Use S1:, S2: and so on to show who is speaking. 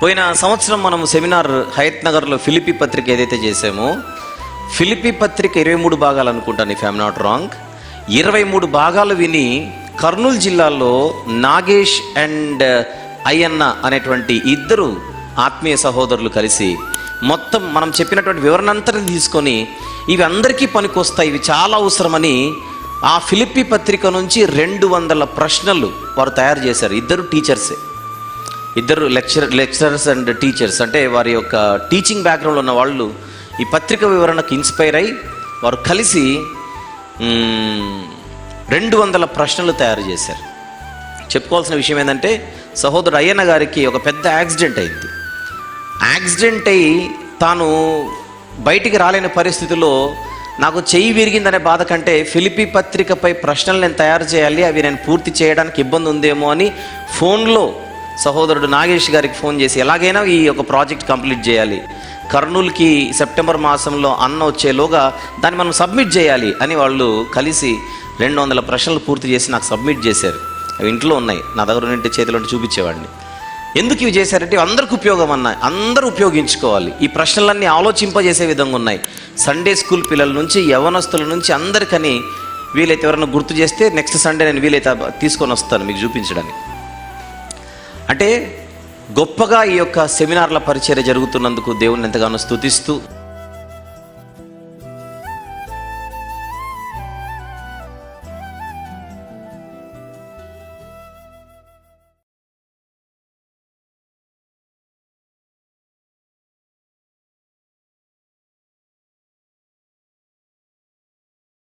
S1: పోయిన సంవత్సరం మనం సెమినార్ హయత్ నగర్లో ఫిలిపి పత్రిక ఏదైతే చేసామో ఫిలిపి పత్రిక ఇరవై మూడు భాగాలు అనుకుంటాను ఇఫ్ ఐమ్ నాట్ రాంగ్ ఇరవై మూడు భాగాలు విని కర్నూలు జిల్లాలో నాగేష్ అండ్ uh, అయ్యన్న అనేటువంటి ఇద్దరు ఆత్మీయ సహోదరులు కలిసి మొత్తం మనం చెప్పినటువంటి వివరణ అంతటిని తీసుకొని ఇవి అందరికీ పనికొస్తాయి ఇవి చాలా అవసరమని ఆ ఫిలిపి పత్రిక నుంచి రెండు వందల ప్రశ్నలు వారు తయారు చేశారు ఇద్దరు టీచర్సే. ఇద్దరు లెక్చర్ లెక్చరర్స్ అండ్ టీచర్స్. అంటే వారి యొక్క టీచింగ్ బ్యాక్గ్రౌండ్ ఉన్న వాళ్ళు ఈ పత్రిక వివరణకు ఇన్స్పైర్ అయి వారు కలిసి రెండు వందల ప్రశ్నలు తయారు చేశారు. చెప్పుకోవాల్సిన విషయం ఏంటంటే సహోదరుడు అయ్యన్న గారికి ఒక పెద్ద యాక్సిడెంట్ అయింది. యాక్సిడెంట్ అయి తాను బయటికి రాలేని పరిస్థితిలో నాకు చెయ్యి విరిగిందనే బాధ కంటే ఫిలిపి పత్రికపై ప్రశ్నలు నేను తయారు చేయాలి అవి నేను పూర్తి చేయడానికి ఇబ్బంది ఉందేమో అని ఫోన్లో సహోదరుడు నాగేష్ గారికి ఫోన్ చేసి ఎలాగైనా ఈ యొక్క ప్రాజెక్ట్ కంప్లీట్ చేయాలి. కర్నూలుకి సెప్టెంబర్ మాసంలో అన్న వచ్చేలోగా దాన్ని మనం సబ్మిట్ చేయాలి అని వాళ్ళు కలిసి రెండు వందల ప్రశ్నలు పూర్తి చేసి నాకు సబ్మిట్ చేశారు. అవి ఇంట్లో ఉన్నాయి. నా దగ్గర ఉంటే చేతిలో చూపించేవాడిని. ఎందుకు ఇవి చేశారంటే ఇవి అందరికి ఉపయోగం అన్నాయి అందరూ ఉపయోగించుకోవాలి. ఈ ప్రశ్నలన్నీ ఆలోచింపజేసే విధంగా ఉన్నాయి. సండే స్కూల్ పిల్లల నుంచి యవనస్తుల నుంచి అందరికని వీలైతే ఎవరైనా గుర్తు చేస్తే నెక్స్ట్ సండే నేను వీలైతే తీసుకొని వస్తాను మీకు చూపించడానికి. అంటే గొప్పగా ఈ యొక్క సెమినార్ల పరిచర్య జరుగుతున్నందుకు దేవుని ఎంతగానో స్తుతిస్తూ